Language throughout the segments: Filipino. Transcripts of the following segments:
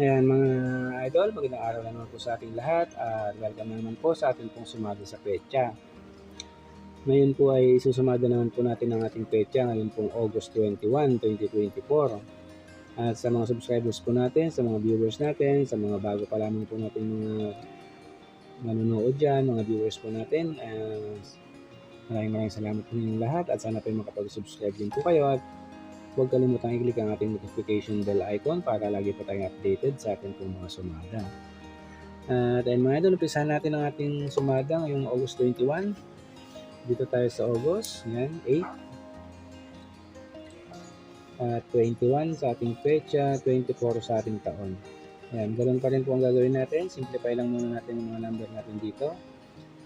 Ayan mga idol, magandang araw na naman po sa ating lahat at welcome na naman po sa ating pong sumada sa pecha. Ngayon po ay susumada naman po natin ang ating pecha ngayon pong August 21, 2024. At sa mga subscribers po natin, sa mga viewers natin, sa mga bago pa lamang po natin mga nanonood dyan, mga viewers po natin, uh, maraming maraming salamat po ninyong lahat at sana po makapag-subscribe din po kayo at huwag kalimutang i-click ang ating notification bell icon para lagi po tayong updated sa ating pong mga sumada. At ayun mga idol, umpisahan natin ang ating sumada ngayong August 21. Dito tayo sa August, yan, 8. At 21 sa ating pecha, 24 sa ating taon. Yan, ganun pa rin po ang gagawin natin. Simplify lang muna natin yung mga number natin dito.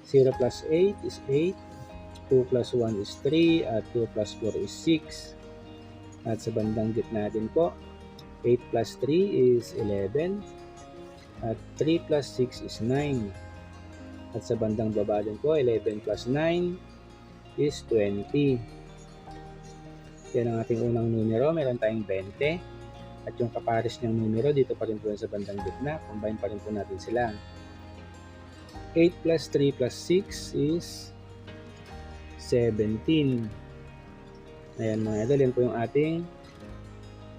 0 plus 8 is 8. 2 plus 1 is 3. At 2 plus 4 is 6. At sa bandang gitna din po, 8 plus 3 is 11. At 3 plus 6 is 9. At sa bandang baba din po, 11 plus 9 is 20. Yan ang ating unang numero. Meron tayong 20. At yung kapares niyang numero, dito pa rin po sa bandang gitna. Combine pa rin po natin sila. 8 plus 3 plus 6 is 17. Ayan mga idol, yan po yung ating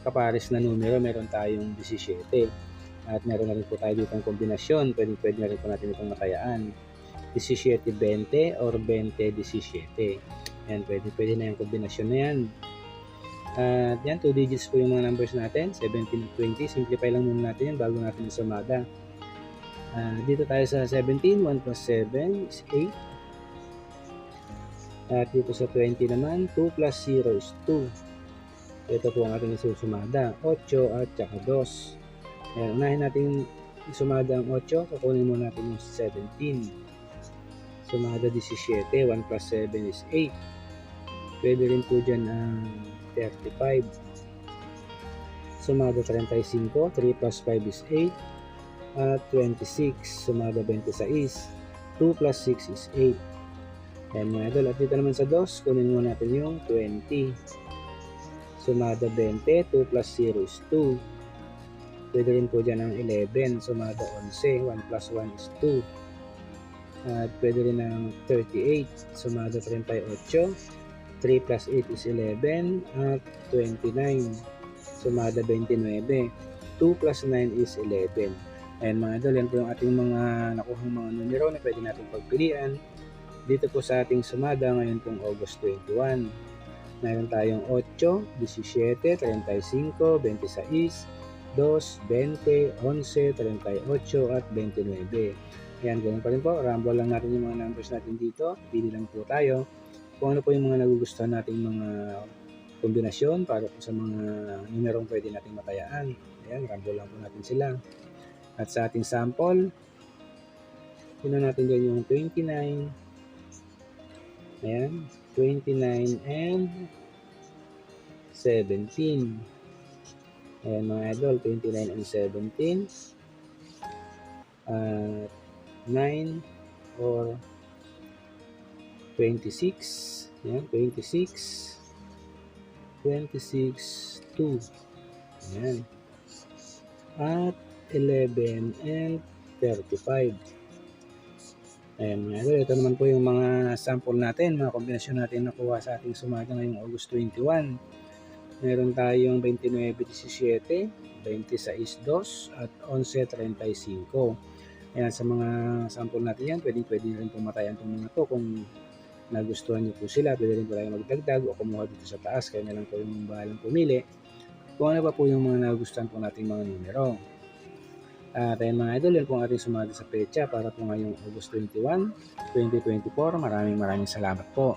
kapares na numero. Meron tayong 17. At meron na rin po tayo dito ang kombinasyon. Pwede, pwede na rin po natin itong matayaan. 17-20 or 20-17. Yan, pwede, pwede na yung kombinasyon na yan. At yan, 2 digits po yung mga numbers natin. 17 at 20. Simplify lang muna natin yan bago natin sumada. Uh, dito tayo sa 17. 1 plus 7 is 8. At dito sa 20 naman, 2 plus 0 is 2. Ito po ang ating isusumada. 8 at saka 2. Ayan, unahin natin sumada ang 8. Kukunin muna natin yung 17. Sumada 17. 1 plus 7 is 8. Pwede rin po dyan ang 35. Sumada 35. 3 plus 5 is 8. At 26. Sumada 26. 2 plus 6 is 8. Ayan mga idol. At dito naman sa dos, kunin muna natin yung 20. Sumada 20, 2 plus 0 is 2. Pwede rin po dyan ang 11. Sumada 11, 1 plus 1 is 2. At pwede rin ang 38. Sumada 38. 3 plus 8 is 11. At 29. Sumada 29. 2 plus 9 is 11. Ayan mga idol, yan po yung ating mga nakuhang mga numero na pwede natin pagpilian dito po sa ating sumada ngayon pong August 21. Mayroon tayong 8, 17, 35, 26, 2, 20, 11, 38 at 29. Ayan, ganun pa rin po. Rumble lang natin yung mga numbers natin dito. Pili lang po tayo kung ano po yung mga nagugustuhan nating mga kombinasyon para po sa mga numerong pwede nating matayaan. Ayan, rumble lang po natin sila. At sa ating sample, yun natin dyan yung 29, Ayan, 29 and 17. Ayan mga idol, 29 and 17. At 9 or 26. Ayan, 26. 26, 2. Ayan. At 11 and 35. Ayan mga idol, ito naman po yung mga sample natin, mga kombinasyon natin nakuha sa ating sumada ngayong August 21. Meron tayong 29-17, 26-2 at 11-35. Ayan, sa mga sample natin yan, pwede, pwede rin pumatayan itong mga to kung nagustuhan nyo po sila. Pwede rin po tayo magdagdag o kumuha dito sa taas. Kaya na lang po yung bahalang pumili. Kung ano pa po yung mga nagustuhan po nating mga numero. At ayun mga idol, yan po ang ating sumada sa pecha para po ngayong August 21, 2024. Maraming maraming salamat po.